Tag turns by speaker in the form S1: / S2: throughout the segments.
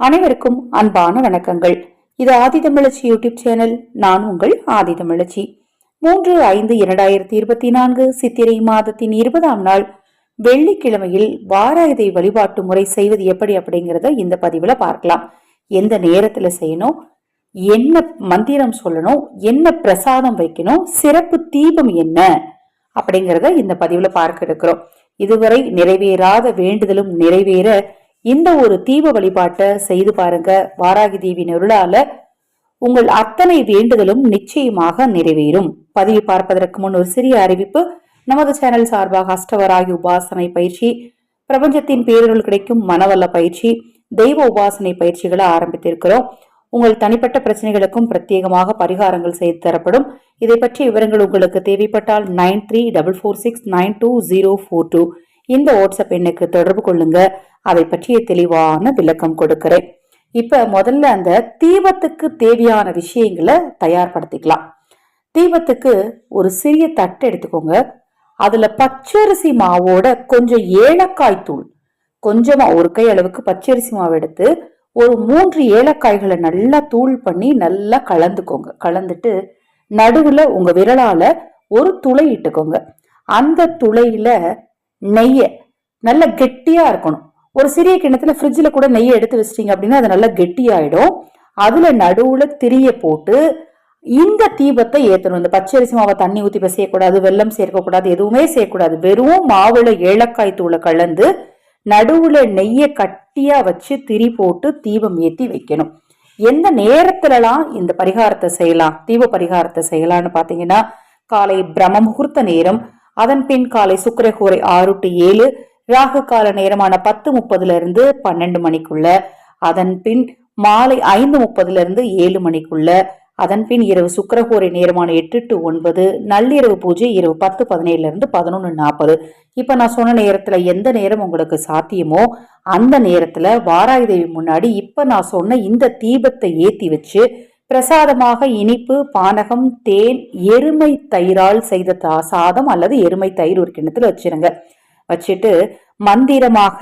S1: அனைவருக்கும் அன்பான வணக்கங்கள். இது ஆதிதமிழச்சி யூடியூப் சேனல் நான் உங்கள் ஆதிதமிழச்சி மூன்று ஐந்து இரண்டாயிரத்தி இருபத்தி நான்கு சித்திரை மாதத்தின் இருபதாம் நாள் வெள்ளிக்கிழமையில் வாராயுதை வழிபாட்டு முறை செய்வது எப்படி அப்படிங்கிறத இந்த பதிவில் பார்க்கலாம். எந்த நேரத்தில் செய்யணும்? என்ன மந்திரம் சொல்லணும்? என்ன பிரசாதம் வைக்கணும்? சிறப்பு தீபம் என்ன? அப்படிங்கிறத இந்த பதிவில் பார்க்க இருக்கிறோம். இதுவரை நிறைவேறாத வேண்டுதலும் நிறைவேற இந்த ஒரு தீப வழிபாட்டை செய்து பாருங்க. வாராகி தேவியின் அருளால உங்கள் அத்தனை வேண்டுதலும் நிச்சயமாக நிறைவேறும். பதிவு பார்ப்பதற்கு முன் ஒரு சிறிய அறிவிப்பு. நமது சேனல் சார்பாக அஷ்டவராகி உபாசனை பயிற்சி பிரபஞ்சத்தின் பேரருள் கிடைக்கும் மனவல்ல பயிற்சி தெய்வ உபாசனை பயிற்சிகளை ஆரம்பித்திருக்கிறோம். உங்கள் தனிப்பட்ட பிரச்சனைகளுக்கும் பிரத்யேகமாக பரிகாரங்கள் செய்து தரப்படும். இதை பற்றிய விவரங்கள் உங்களுக்கு தேவைப்பட்டால் nine three double four six nine two zero four two இந்த வாட்ஸ்அப் எண்ணுக்கு தொடர்பு கொள்ளுங்க. அதை பற்றிய தெளிவான விளக்கம் கொடுக்கிறேன். இப்ப முதல்ல அந்த தீபத்துக்கு தேவையான விஷயங்களை தயார்படுத்திக்கலாம். தீபத்துக்கு ஒரு சிறிய தட்டு எடுத்துக்கோங்க. அதுல பச்சரிசி மாவோட கொஞ்சம் ஏலக்காய் தூள் கொஞ்சமா ஒரு கை அளவுக்கு பச்சரிசி மாவு எடுத்து ஒரு மூன்று ஏலக்காய்களை நல்லா தூள் பண்ணி நல்லா கலந்துக்கோங்க. கலந்துட்டு நடுவுல உங்க விரலால ஒரு துளை இட்டுக்கோங்க. அந்த துளையில நெய்ய நல்ல கெட்டியா இருக்கணும். ஒரு சிறிய கிணத்துல ஃப்ரிட்ஜில் கூட நெய்யை எடுத்து வச்சிட்டீங்க அப்படின்னா அது நல்லா கெட்டியாயிடும். அதுல நடுவுல திரிய போட்டு இந்த தீபத்தை ஏற்றணும் இந்த பச்சரிசி மாவை தண்ணி ஊத்தி செய்யக்கூடாது வெள்ளம் சேர்க்கக்கூடாது எதுவுமே செய்யக்கூடாது வெறும் மாவுல ஏலக்காய் தூளை கலந்து நடுவுல நெய்யை கட்டியா வச்சு திரி போட்டு தீபம் ஏற்றி வைக்கணும். எந்த நேரத்துலலாம் இந்த பரிகாரத்தை செய்யலாம் தீப பரிகாரத்தை செய்யலாம்னு பார்த்தீங்கன்னா காலை பிரம்ம முகூர்த்த நேரம் அதன் பின் காலை சுக்கரகோரை ஆறு டு ஏழு ராகு கால நேரமான பத்து முப்பதுல இருந்து பன்னெண்டு மணிக்குள்ள அதன் பின் மாலை ஐந்து முப்பதுல இருந்து ஏழு மணிக்குள்ள அதன் பின் இரவு சுக்கரகோரை நேரமான எட்டு டு ஒன்பது நள்ளிரவு பூஜை இரவு பத்து பதினேழுல இருந்து பதினொன்று நாற்பது இப்ப நான் சொன்ன நேரத்துல எந்த நேரம் உங்களுக்கு சாத்தியமோ அந்த நேரத்துல வாராய் தேவி முன்னாடி இப்ப நான் சொன்ன இந்த தீபத்தை ஏத்தி வச்சு பிரசாதமாக இனிப்பு பானகம் தேன் எருமை தயிரால் செய்த சாதம் அல்லது எருமை தயிர் ஒரு கிண்ணத்தில் வச்சிருங்க. வச்சுட்டு மந்திரமாக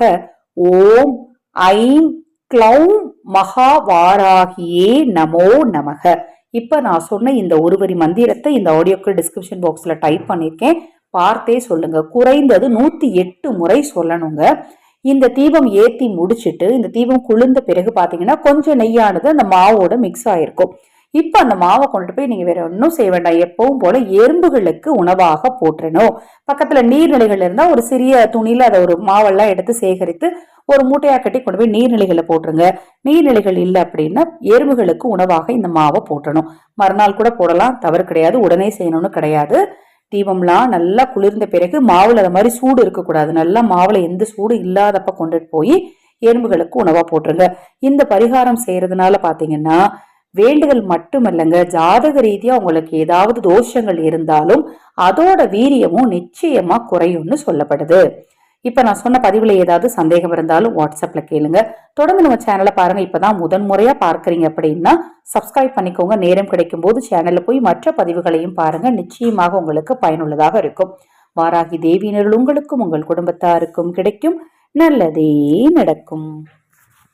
S1: ஓம் ஐம் கிளௌம் மகா வாராகியே நமோ நமக. இப்போ நான் சொன்ன இந்த ஒருவரி மந்திரத்தை இந்த ஆடியோக்கு டிஸ்கிரிப்ஷன் பாக்ஸில் டைப் பண்ணியிருக்கேன் பார்த்தே சொல்லுங்க. குறைந்தது நூற்றி எட்டு முறை சொல்லணுங்க. இந்த தீபம் ஏற்றி முடிச்சுட்டு இந்த தீபம் குளிர்ந்த பிறகு பார்த்தீங்கன்னா கொஞ்சம் நெய்யானது அந்த மாவோட மிக்ஸ் ஆயிருக்கும். இப்போ அந்த மாவை கொண்டுட்டு போய் நீங்கள் வேற ஒன்றும் செய்ய வேண்டாம். எப்பவும் போல எறும்புகளுக்கு உணவாக போட்டுறணும் பக்கத்தில் நீர்நிலைகள் இருந்தால் ஒரு சிறிய துணியில் அதை ஒரு மாவெல்லாம் எடுத்து சேகரித்து ஒரு மூட்டையாக கட்டி கொண்டு போய் நீர்நிலைகளை போட்டுருங்க. நீர்நிலைகள் இல்லை அப்படின்னா எறும்புகளுக்கு உணவாக இந்த மாவை போட்டணும் மறுநாள் கூட போடலாம். தவறு கிடையாது. உடனே செய்யணும்னு கிடையாது. தீபம்லாம் நல்லா குளிர்ந்த பிறகு மாவுல அது மாதிரி சூடு இருக்கக்கூடாது. நல்லா மாவுல எந்த சூடு இல்லாதப்ப கொண்டுட்டு போய் எறும்புகளுக்கு உணவா போட்டுருங்க. இந்த பரிகாரம் செய்யறதுனால பாத்தீங்கன்னா வேண்டுதல் மட்டுமல்லங்க. ஜாதக ரீதியா உங்களுக்கு ஏதாவது தோஷங்கள் இருந்தாலும் அதோட வீரியமும் நிச்சயமா குறையும்னு சொல்லப்படுது. இப்போ நான் சொன்ன பதிவில் ஏதாவது சந்தேகம் இருந்தாலும் வாட்ஸ்அப்பில் கேளுங்க. தொடர்ந்து நம்ம சேனலை பாருங்கள் இப்பதான் முதன் முதன்முறையாக பார்க்குறீங்க அப்படின்னா சப்ஸ்கிரைப் பண்ணிக்கோங்க. நேரம் கிடைக்கும் போது சேனலில் போய் மற்ற பதிவுகளையும் பாருங்கள் நிச்சயமாக உங்களுக்கு பயனுள்ளதாக இருக்கும். வாராகி தேவியினர்கள் உங்களுக்கும் உங்கள் குடும்பத்தாருக்கும் கிடைக்கும். நல்லதே நடக்கும்.